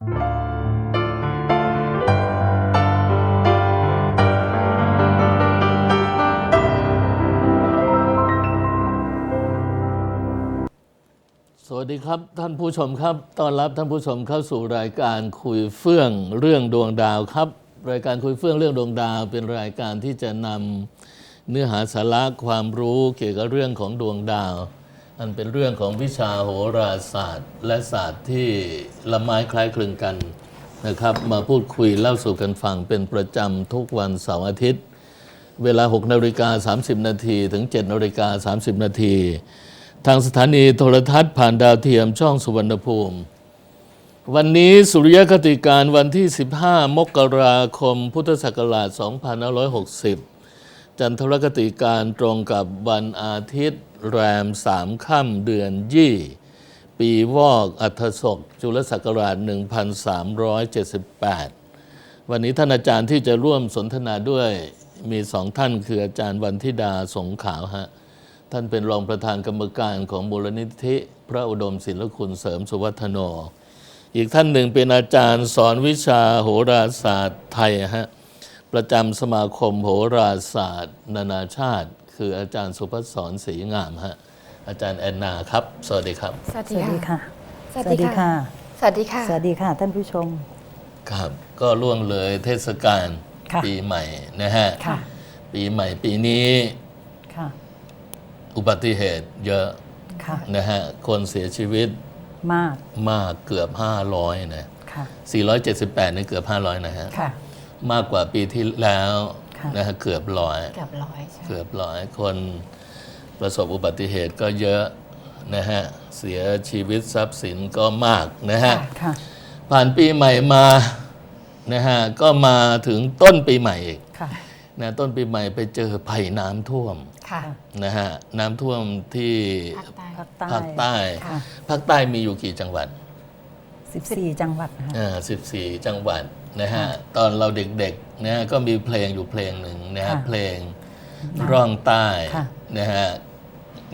สวัสดีครับท่านผู้ชมครับต้อนรับท่านผู้ชมเข้าสู่รายการคุยเฟื่องเรื่องดวงดาวครับ รายการคุยเฟื่องเรื่องดวงดาว เป็นรายการที่จะนำเนื้อหาสาระความรู้เกี่ยวกับเรื่องของดวงดาว อันเป็นเรื่องของวิชาโหราศาสตร์ และศาสตร์ที่ละไม้คล้ายคลึงกันนะครับ มาพูดคุยเล่าสู่กันฟังเป็นประจำทุกวันเสาร์อาทิตย์ เวลา 6นาฬิกา30 นาทีถึง7นาฬิกา30 นาทีทางสถานีโทรทัศน์ผ่านดาวเทียมช่องสุวรรณภูมิ วันนี้สุริยคติการวันที่ 15 มกราคม พุทธศักราช 2560 จันทรคติการตรงกับวันอาทิตย์ แรม3ค่ำเดือนยี่ ปีวอกอัฐศกจุลศักราช 1378 วันนี้ท่านอาจารย์ที่จะร่วมสนทนาด้วยมีสองท่านคืออาจารย์วันธิดาสงขาวฮะ ท่านเป็นรองประธานกรรมการของมูลนิธิ พระอุดมศิลคุณเสริมสุวัฒโน อีกท่านหนึ่งเป็นอาจารย์สอนวิชาโหราศาสตร์ไทยฮะ ประจำสมาคมโหราศาสตร์ นานาชาติ คืออาจารย์สุพศรศรีงามฮะอาจารย์แอนนาครับ สวัสดีครับ สวัสสดีวัสดีค่ะ ค่ะ สวัสดีค่ะ สวัสดีค่ะ สวัสดีค่ะ ท่านผู้ชม ครับ ก็ล่วงเลยเทศกาลค่ะ ปีใหม่นะฮะค่ะ ปีใหม่ปีนี้ค่ะ อุบัติเหตุเยอะค่ะ นะฮะคนเสียชีวิตมาก มากเกือบ 500นะค่ะ 478นี่เกือบ 500 นะฮะ ค่ะ มากกว่าปีที่แล้วค่ะนะฮะเกือบร้อยเกือบร้อยใช่เกือบร้อยคนประสบอุบัติเหตุก็เยอะนะฮะเสียชีวิตทรัพย์สินก็มากนะฮะค่ะผ่านปีใหม่มานะฮะก็มาถึงต้นปีใหม่อีกค่ะนะต้นปีใหม่ไปเจอภัยน้ำท่วมค่ะนะฮะน้ำท่วมที่ภาคใต้ภาคใต้ภาคใต้ค่ะภาคใต้มีอยู่กี่จังหวัด 14 จังหวัดนะคะอ่า14 จังหวัด นะฮะตอนเราเด็กๆนะฮะก็มีเพลงอยู่เพลงหนึ่งนะฮะค่ะเพลงร่องใต้ค่ะ นะฮะ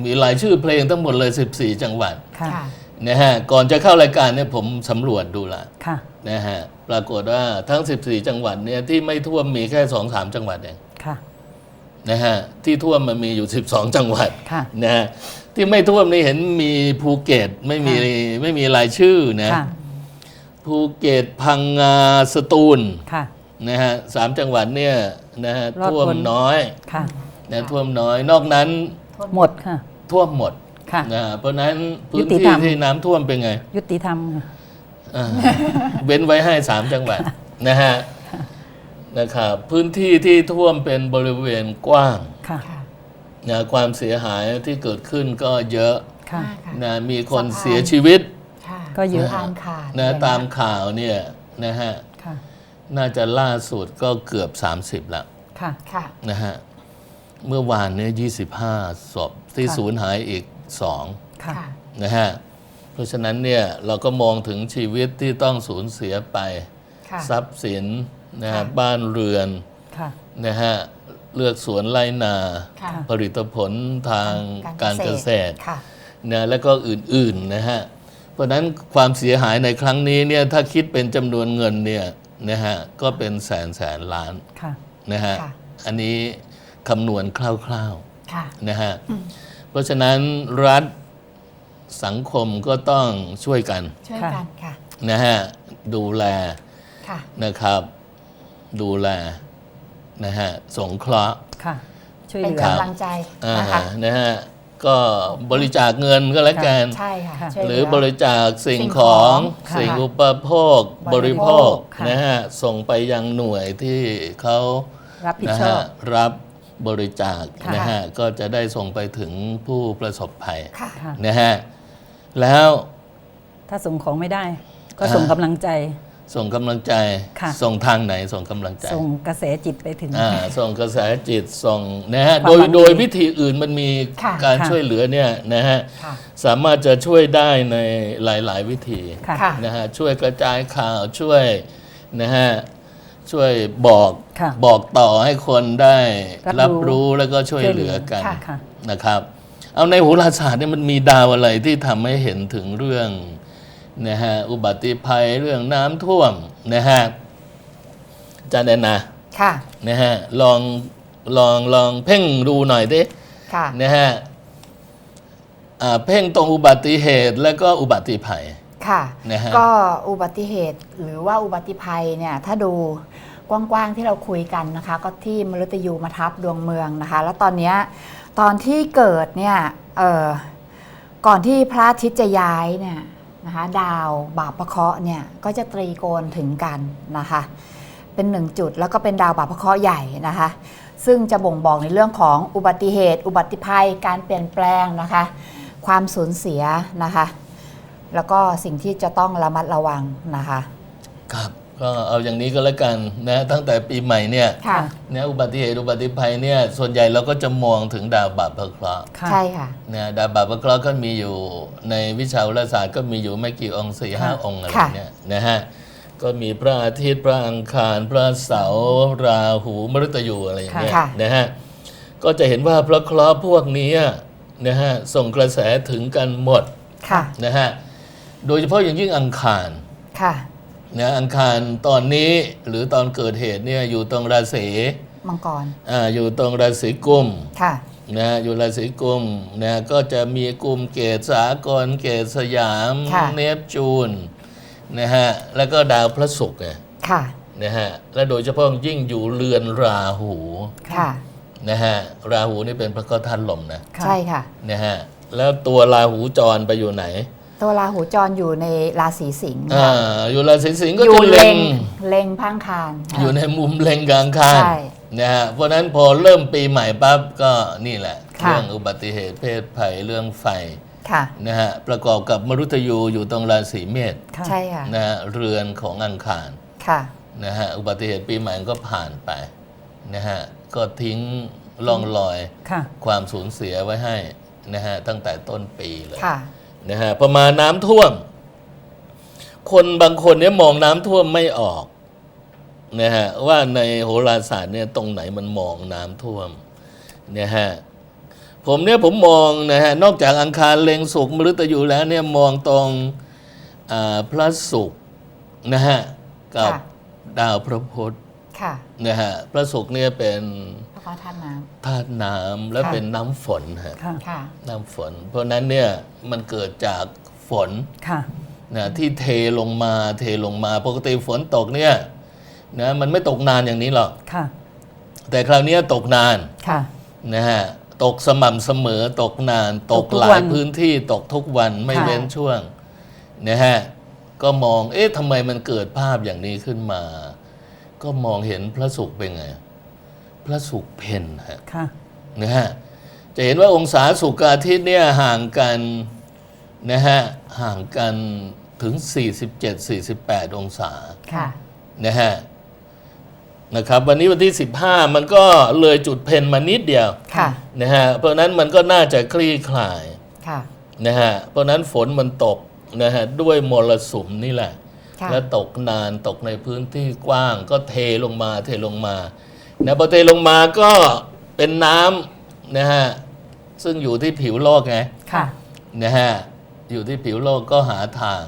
มีหลายชื่อเพลงทั้งหมดเลย 14 จังหวัดค่ะ ค่ะ นะฮะก่อนจะเข้ารายการเนี่ยผมสำรวจดูละค่ะ นะฮะปรากฏว่าทั้ง 14 จังหวัดเนี่ยที่ไม่ท่วมมีแค่2-3จังหวัดเอง ค่ะ นะฮะที่ท่วมมันมีอยู่ 12 จังหวัดค่ะนะฮะที่ไม่ท่วมนี่เห็นมีภูเก็ตไม่มีค่ะไม่มีรายชื่อนะค่ะ ภูเก็ตพังงาสตูลค่ะ นะฮะสามจังหวัดเนี่ยนะฮะรอดท่วมพ้นน้อยค่ะ นะท่วมน้อย นอกนั้นหมดค่ะ ท่วมหมดค่ะ นะฮะเพราะฉะนั้นพื้นยุติที่ธรรม ที่น้ำท่วมเป็นไง ยุติธรรมค่ะ อ่าเว้นไว้ให้สามจังหวัดนะฮะนะครับพื้นที่ที่ท่วมเป็นบริเวณกว้างค่ะ ค่ะนะความเสียหายที่เกิดขึ้นก็เยอะค่ะ มากค่ะ นะมีคนสะพานเสียชีวิตค่ะ ก็เยอะทานขาดนะตามข่าวเนี่ยนะฮะค่ะน่าจะล่าสุดก็เกือบ 30ละค่ะค่ะนะฮะเมื่อวานเนี่ย25 ศพที่ค่ะสูญหายอีกค่ะค่ะ2นะฮะเพราะฉะนั้นเนี่ยเราก็มองถึงชีวิตที่ต้องสูญเสียไปค่ะทรัพย์สินนะฮะค่ะบ้านเรือนค่ะนะฮะเลือกสวนไร่นาค่ะผลิตผลทางการเกษตรค่ะนะแล้วก็อื่นๆนะฮะ เพราะฉะนั้นความเสียหายในครั้งนี้เนี่ยถ้าคิดเป็นจำนวนเงินเนี่ยนะฮะก็เป็นแสนแสนล้านค่ะ นะฮะค่ะ อันนี้คำนวณคร่าวค่ะ ๆนะฮะเพราะฉะนั้นรัฐสังคมก็ต้องช่วยกันช่วยกันค่ะ นะฮะดูแล ค่ะ นะครับดูแลนะฮะสงเคราะห์ค่ะ ช่วยเป็นเหลือ กำลังใจอ่านะคะ นะฮะ ก็บริจาคเงินก็แล้วกัน ใช่ค่ะค่ะช่วยหเรือบริจาคสิ่งสิ่งขขอองงสิ่งค่ะอุปโภคบบริโภคค่ะ นะฮะส่งไปยังหน่วยที่เขารับผิดนะชอฮะบ รับบริจาคค่ะ นะฮะก็จะได้ส่งไปถึงผู้ประสบภัยค่ะ ค่ะนะฮะแล้ว ถ้าส่งของไม่ได้ ก็ส่งกำลังใจ ส่งกำลังใจ ค่ะ ส่งทางไหนส่งกำลังใจส่งกระแสจิตไปถึง อ่าส่งกระแสจิตส่งนะฮะความโดยหวังดีโดยวิธีอื่นมันมีค่ะการค่ะช่วยเหลือเนี่ยนะฮะค่ะ สามารถจะช่วยได้ในหลาย ๆ วิธี ค่ะ ค่ะ นะฮะช่วยกระจายข่าวช่วยนะฮะช่วยบอกค่ะบอกต่อให้คนได้รัรับบรู้รู้แล้วก็ช่วยเหลือกันค่ะค่ะ นะครับ เอาในโหราศาสตร์เนี่ยมันมีดาวอะไรที่ทำให้เห็นถึงเรื่อง นะฮะอุบัติภัยเรื่องน้ำท่วมนะฮะอาจารย์แอนนาค่ะ นะฮะลองลองลองเพ่งดูหน่อยดิค่ะ นะฮะอ่าเพ่งตรงอุบัติเหตุแล้วก็อุบัติภัย ค่ะ นะฮะ ก็อุบัติเหตุหรือว่าอุบัติภัยเนี่ย ถ้าดูกว้างๆที่เราคุยกันนะคะ ก็ที่มฤตยูมาทับดวงเมืองนะคะ แล้วตอนเนี้ยตอนที่เกิดเนี่ยเอ่อก่อนที่พระอาทิตย์จะย้ายเนี่ย นะคะดาวบาปพระเคราะห์เนี่ยก็จะตรีโกณถึงกันนะคะเป็นหนึ่งจุดแล้วก็เป็นดาวบาปพระเคราะห์ใหญ่นะคะ ซึ่งจะบ่งบอกในเรื่องของอุบัติเหตุ อุบัติภัย การเปลี่ยนแปลงนะคะ ความสูญเสียนะคะ แล้วก็สิ่งที่จะต้องระมัดระวังนะคะ ครับ ก็เอาอย่างนี้ก็แล้วกันนะตั้งแต่ปีใหม่เนี่ยค่ะ นะอุบัติเหตุอุบัติภัยเนี่ยส่วนใหญ่เราก็จะมองถึงดาวบาปพระเคราะห์ค่ะใช่ค่ะ นะดาวบาปพระเคราะห์ก็มีอยู่ในวิชาโหราศาสตร์ก็มีอยู่ไม่กี่องค์สี่ห้าค่ะองค์อะไรค่ะ เนี่ยนะฮะก็มีพระอาทิตย์พระอังคาร พระเสาร์ราหูมฤตยูอะไรอย่างเงี้ยค่ะ นะฮะก็จะเห็นว่าพระเคราะห์พวกนี้นะฮะส่งกระแสถึงกันหมดค่ะ นะฮะโดยเฉพาะอย่างยิ่งอังคาร ค่ะ นะอังคารตอนนี้หรือตอนเกิดเหตุเนี่ยอยู่ตรงราศีมังกรอ่าอยู่ตรงราศีกุมค่ะนะอยู่ราศีกุมนะก็จะมีกุมเกตสากลเกตสยามค่ะเนปจูนนะฮะแล้วก็ดาวพระศุกร์ไงค่ะนะฮะและโดยเฉพาะยิ่งอยู่เรือนราหูค่ะนะฮะราหูนี่เป็นพระกธาตุลมนะค่ะใช่ค่ะนะฮะแล้วตัวราหูจรไปอยู่ไหน ตัวราหูจรอยู่ในราศีสิงห์อ่าอยู่ราศีสิงห์ก็อยู่จะเล็เล็งงเล็งพังคารค่ะ อยู่ในมุมเล็งกลางคานใช่นะฮะเพราะฉะนั้นพอเริ่มปีใหม่ปั๊บก็นี่แหละ ค่ะ เรื่องอุบัติเหตุเพศภัยเรื่องไฟค่ะ นะฮะประกอบกับมรุตยูอยู่ตรงราศีเมษค่ะใช่ค่ะนะฮะเรือนของอังคาร ค่ะ นะฮะอุบัติเหตุปีใหม่ก็ผ่านไปนะฮะก็ทิ้งร่องรอยค่ะ ความสูญเสียไว้ให้นะฮะตั้งแต่ต้นปีเลยค่ะ นะฮะประมาณน้ำท่วม คนบางคนเนี่ยมองน้ำท่วมไม่ออกนะฮะว่าในโหราศาสตร์เนี่ยตรงไหนมันมองน้ำท่วมเนี่ยฮะผมเนี่ยผมมองนะฮะนอกจากอังคารเล็งสุกมฤตยูแล้วเนี่ยมองตรงอ่าพระศุกร์นะฮะกับค่ะดาวพระพุธ ค่ะนะฮะพระศุกร์เนี่ยเป็นพระเคราะห์ท่านน้ธาตุน้ำและค่ะเป็นน้ำฝนฮะค่ะำค่ะน้ำฝน เพราะฉะนั้นเนี่ยมันเกิดจากฝนค่ะนะที่เทลงมาเทลงมาปกติฝนตกเนี่ยนะมันไม่ตกนานอย่างนี้หรอกค่ะ แต่คราวเนี้ยตกนานค่ะนะฮะตกสม่ำเสมอตกนาน ตกตกทุกหลาวัยนพื้นที่ตกทุกวันไม่ค่ะเว้นช่วงนะฮะก็มองเอ๊ะทำไมมันเกิดภาพอย่างนี้ขึ้นมา ก็มองเห็นพระศุกร์เป็นไง พระศุกร์เพนฮะค่ะนะฮะจะเห็นว่าองศาสุกร์กับอาทิตย์เนี่ยห่างกันนะฮะห่างกันถึง 47-48 องศาค่ะนะฮะนะครับวันนี้วันที่ 15 มันก็เลยจุดเพนมานิดเดียวค่ะนะฮะเพราะฉะนั้นมันก็น่าจะคลี่คลายค่ะนะฮะเพราะฉะนั้นฝนมันตกนะฮะด้วยมรสุมนี่แหละค่ะ แล้วตกนานตกในพื้นที่กว้างก็เทลงมาเทลงมานะพอเทลงมาก็เป็นน้ำนะฮะซึ่งอยู่ที่ผิวโลกไงค่ะนะฮะอยู่ที่ผิวโลกก็หาทาง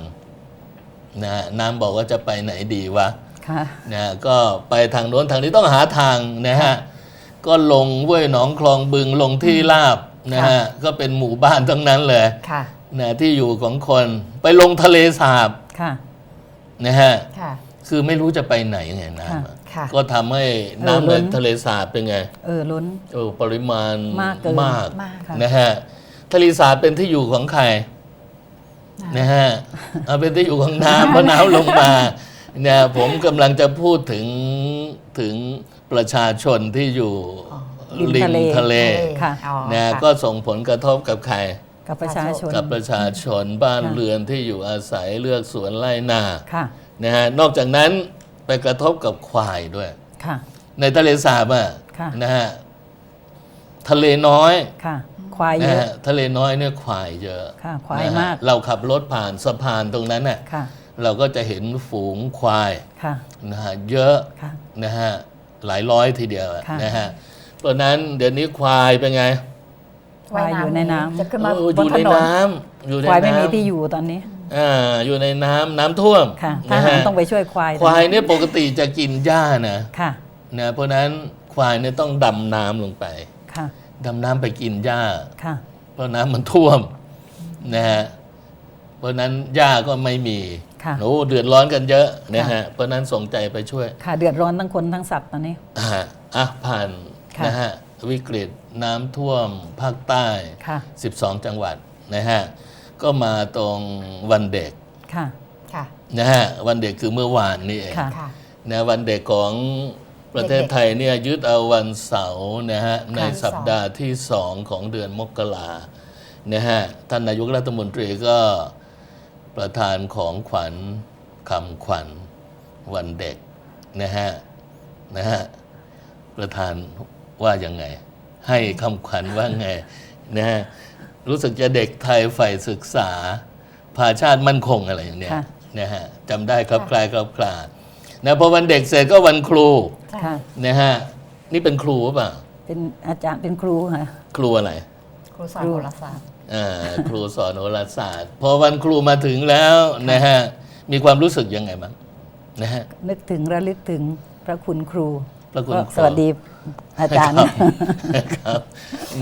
นะฮะน้ำบอกว่าจะไปไหนดีวะค่ะนะฮะก็ไปทางโน้นทางนี้ต้องหาทางนะฮะก็ลงห้วยหนองคลองบึงลงที่ราบนะฮะก็เป็นหมู่บ้านทั้งนั้นเลยค่ะนะที่อยู่ของคนไปลงทะเลสาบค่ะ นะฮะค่ะ คือไม่รู้จะไปไหนไงน้ำอะค่ะก็ทำให้น้ำเออล้ในน ทะเลสาบเป็นไงเออล้นโอ้ปริมาณมากเกินมากมากค่ะ นะฮะทะเลสาบเป็นที่อยู่ของใครนะฮะเอาเป็นที่อยู่ของน้ำเพราะน้ำลงมาเนี่ยผมกำลังจะพูดถึงถึงประชาชนที่อยู่ริมริมทะเลทะเล ค่ะ อ๋อนะค่ะก็ส่งผลกระทบกับใคร กับประชาชน กับประชาชนบ้านค่ะเรือนที่อยู่อาศัยเลือกสวนไร่นาค่ะนะฮะนอกจากนั้นไปกระทบกับควายด้วยค่ะ ในทะเลสาบอะค่ะนะฮะทะเลน้อยค่ะ ควายเยนะอะฮะทะเลน้อยเนี่ยควายเยอะค่ะควายนะฮะมาก เราขับรถผ่านสะพานตรงนั้นน่ะค่ะเราก็จะเห็นฝูงควายค่ะนะฮะเยอะค่ะนะฮะหลายร้อยทีเดียวอะค่ะนะฮะเพราะฉะนั้นเดี๋ยวนี้ควายเป็นไง ควายอยู่ในน้ำจะขึ้นมาเออบอนยู่ถในนนน้ำอยู่ในควายไม่มีน้ำที่อยู่ตอนนี้อ่าอยู่ในน้ำน้ำท่วมค่ะทนะหารฮะต้องไปช่วยควายควายเนี่ยปกติจะกินหญ้านะค่ะนะเพราะฉะนั้นควายเนี่ยต้องดำน้ำลงไป ค่ะดำน้ำไปกินหญ้า ค่ะ เพราะน้ำมันท่วมนะฮะเพราะฉะนั้นหญ้าก็ไม่มีค่ะโอ้เดือดร้อนกันเยอะนะฮะค่ะ เพราะฉะนั้นส่งใจไปช่วยค่ะเดือดร้อนทั้งคนทั้งสัตว์ตอนนี้ อ่าอะผ่านค่ะ นะฮะ วิกฤตน้ำท่วมภาคใต้ ค่ะ 12 จังหวัดนะฮะ ก็มาตรงวันเด็กค่ะ ค่ะ นะฮะ วันเด็กคือเมื่อวานนี่เองค่ะ ค่ะ นะวันเด็กของประเทศไทยเนี่ยยึดเอาวันเสาร์นะฮะในสัปดาห์ที่สองของเดือนมกรานะฮะท่านนายกรัฐมนตรีก็ประทานของขวัญคำขวัญวันเด็กนะฮะนะฮะประธาน ว่ายังไง ให้คำขวัญว่าไงนะฮะรู้สึกจะเด็กไทยฝ่ายศึกษาภาชาติมั่นคงอะไรอย่างเนี้ยค่ะนะฮะจำได้ครับคลายครับคลานะพอวันเด็กเสร็จก็วันครูค่ะนะฮะนี่เป็นครูหรือเปล่าเป็นอาจารย์เป็นครูค่ะครูอะไร ครูสอนครูโหราศาสตร์อ่าครูสอนโหราศาสตร์ พอวันครูมาถึงแล้วนะฮะมีความรู้สึกยังไงบ้างนะฮะนึกถึงระลึกถึงพระคุณครู พระคุณก็ครูสวัสดีอาจารย์ครับ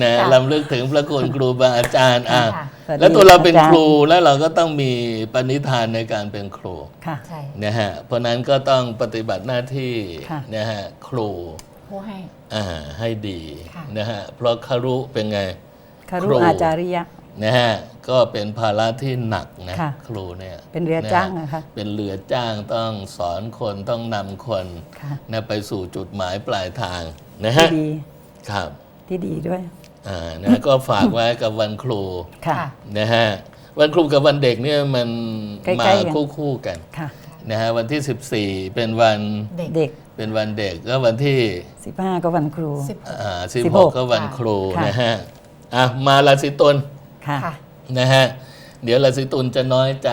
นะลำลึกถึงพระคุณครูบาอาจารย์อะค่ะสวัสดีแล้วตัวเราเป็นอาจารย์ครูแล้วเราก็ต้องมีปณิธานในการเป็นครูค่ะใช่นะฮะเพราะนั้นก็ต้องปฏิบัติหน้าที่ค่ะนะฮะครูผู้ให้อ่าให้ดีค่ะนะฮะเพราะคารุเป็นไงคาครุรูอาจาริยะนะฮะ ก็เป็นภาระที่หนักนะค่ะครูเนี่ยเป็นเรือจ้างฮนะคะเป็นเรือจ้างต้องสอนคนต้องนำคนค่ะนะไปสู่จุดหมายปลายทางนะที่ฮะดีครับที่ดีด้วยอ่านะก็ฝากไว้กับวันครูค่ะ ค่ะ นะฮะวันครูกับวันเด็กเนี่ยมันใกล้ๆมากัน คู่คู่ๆกันค่ะ นะฮะวันที่ 14 เป็นวันเด็ก เด็ก เป็นวันเด็กแล้ววันที่ 15 ก็วันครู สิบ อ่าสิบสิบหหกกก็วันครูค่ะ นะฮะอะมาราศีตุลค่ะ ค่ะ นะฮะเดี๋ยวราศีตุลจะน้อยใจ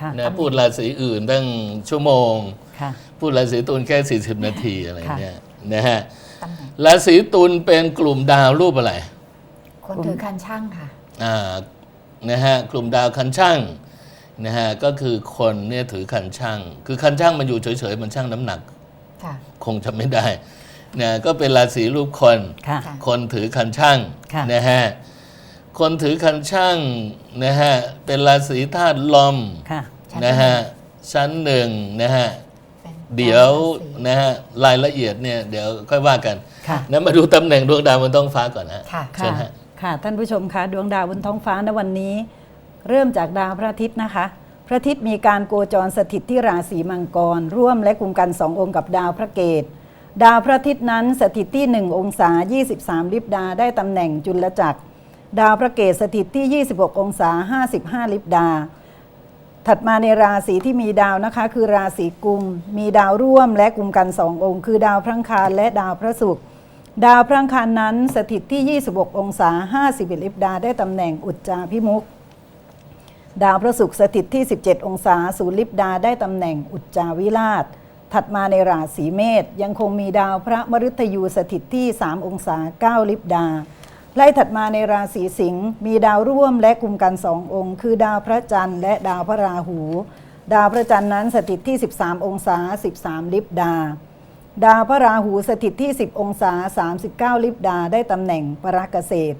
ค่ะนะพูดราศีอื่นตั้งชั่วโมง ค่ะพูดราศีตุลแค่ 40 นาทีอะไรเนี่ยนะฮะตำแหน่งราศีตุลเป็นกลุ่มดาวรูปอะไรคนถือคันช่างค่ะ อ่านะฮะกลุ่มดาวคันช่างนะฮะก็คือคนเนี่ยถือคันช่าง คือคันช่างมันอยู่เฉยๆมันช่างน้ำหนัก ค่ะ คงจะไม่ได้นะก็เป็นราศีรูปคน ค่ะค่ะคนถือคันช่างค่ะ นะฮะ คนถือคันช่างนะฮะเป็นราศีธาตุลมค่ะชั้นนะฮะหนึ่งชั้นหนึ่งนะฮะเป็นเดี๋ยวราศีนะฮะรายละเอียดเนี่ยเดี๋ยวค่อยว่ากันค่ะ นะมาดูตำแหน่งดวงดาวบนท้องฟ้าก่อนนะ ค่ะ เชิญค่ะฮะ ค่ะ ท่านผู้ชมคะดวงดาวบนท้องฟ้าในวันนี้ เริ่มจากดาวพระอาทิตย์นะคะ พระอาทิตย์มีการโคจรสถิตที่ราศีมังกร ร่วมและกลุ่มกันสององค์กับดาวพระเกตดาวพระอาทิตย์นั้นสถิตที่ 1 องศา 23 ลิบดาได้ตำแหน่งจุลจักร ดาวพระเกตสถิตที่ 26 องศา 55 ลิบดา ถัดมาในราศีที่มีดาวนะคะ คือราศีกุม มีดาวร่วมและกุมกันสององค์ คือดาวพระังคารและดาวพระศุกร์ดาวพระังคารนั้นสถิตที่ 26 องศา 51 ลิบดา ได้ตำแหน่งอุจจาพิมุกดาวพระศุกร์สถิตที่ 17 องศาศูนย์ลิบดา ได้ตำแหน่งอุจจาวิราช ถัดมาในราศีเมษยังคงมีดาวพระมฤตยูสถิตที่ 3 องศา 9 ลิบดา ไล่ถัดมาในราศีสิงห์มีดาวร่วมและกลุ่มกันสององค์ คือดาวพระจันทร์และดาวพระราหู ดาวพระจันทร์นั้นสถิตที่ 13 องศา 13 ลิบดา ดาวพระราหูสถิตที่ 10 องศา 39 ลิบดา ได้ตำแหน่งปรากเกษตร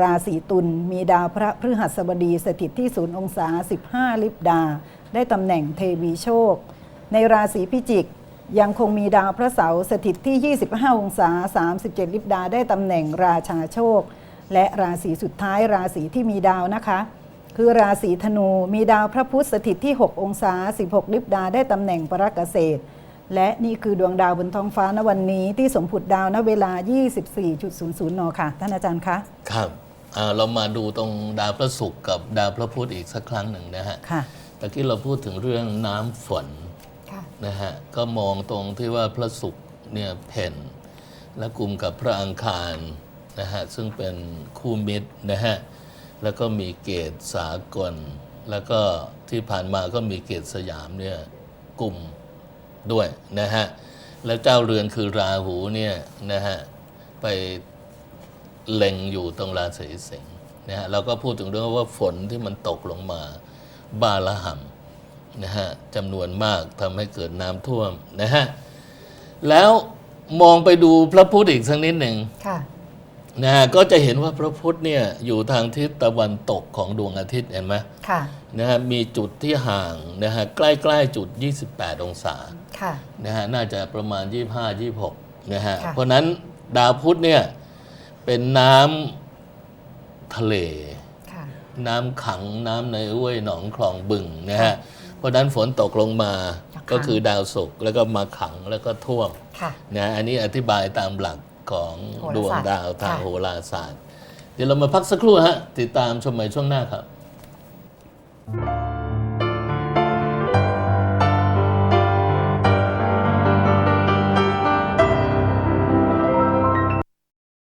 ราศีตุลมีดาวพระพฤหัสบดีสถิตที่ 0 องศา 15 ลิบดา ได้ตำแหน่งเทวีโชค ในราศีพิจิก ยังคงมีดาวพระเสาร์สถิตที่ 25 องศา 37 ลิบดาได้ตำแหน่งราชาโชค และราศีสุดท้ายราศีที่มีดาวนะคะ คือราศีธนูมีดาวพระพุธสถิตที่ 6 องศา 16 ลิบดาได้ตำแหน่งปรากเกษตร และนี่คือดวงดาวบนท้องฟ้าณวันนี้ที่สมผุดดาวณเวลา 24.00 น ค่ะ ท่านอาจารย์คะ ครับอ่าเรามาดูตรงดาวพระศุกร์กับดาวพระพุธอีกสักครั้งหนึ่งนะฮะค่ะตะกี้เราพูดถึงเรื่องน้ำฝนค่ะ นะฮะก็มองตรงที่ว่าพระศุกร์เนี่ยเพ่นและกลุ่มกับพระอังคารนะฮะซึ่งเป็นคู่มิตรนะฮะแล้วก็มีเกตสากล แล้วก็ที่ผ่านมาก็มีเกตสยามเนี่ยกลุ่มด้วยนะฮะแล้วเจ้าเรือนคือราหูเนี่ยนะฮะไปเล็งอยู่ตรงราศีสิงห์นะฮะเราก็พูดถึงเรื่องว่าฝนที่มันตกลงมาบาละหัม นะฮะจำนวนมากทำให้เกิดน้ำท่วมนะฮะแล้วมองไปดูพระพุทธอีกสักนิดหนึ่งค่ะ นะฮะก็จะเห็นว่าพระพุทธเนี่ยอยู่ทางทิศตะวันตกของดวงอาทิตย์เห็นไหมค่ะ นะฮะมีจุดที่ห่างนะฮะใกล้ๆจุด 28 องศาค่ะ นะฮะน่าจะประมาณ 25 26นะฮะค่ะ เพราะฉะนั้นดาวพุธเนี่ยเป็นน้ำทะเล ค่ะ น้ำขังน้ำในห้วยหนองคลองบึงนะฮะ เพราะฉะนั้นฝนตกลงมาจะขังก็คือดาวศุกร์แล้วก็มาขังแล้วก็ท่วมค่ะนะอันนี้อธิบายตามหลักของโหราศาสตร์ดวงดาวทางค่ะโหราศาสตร์ เดี๋ยวเรามาพักสักครู่ฮะติดตามชมใหม่ช่วงหน้าครับ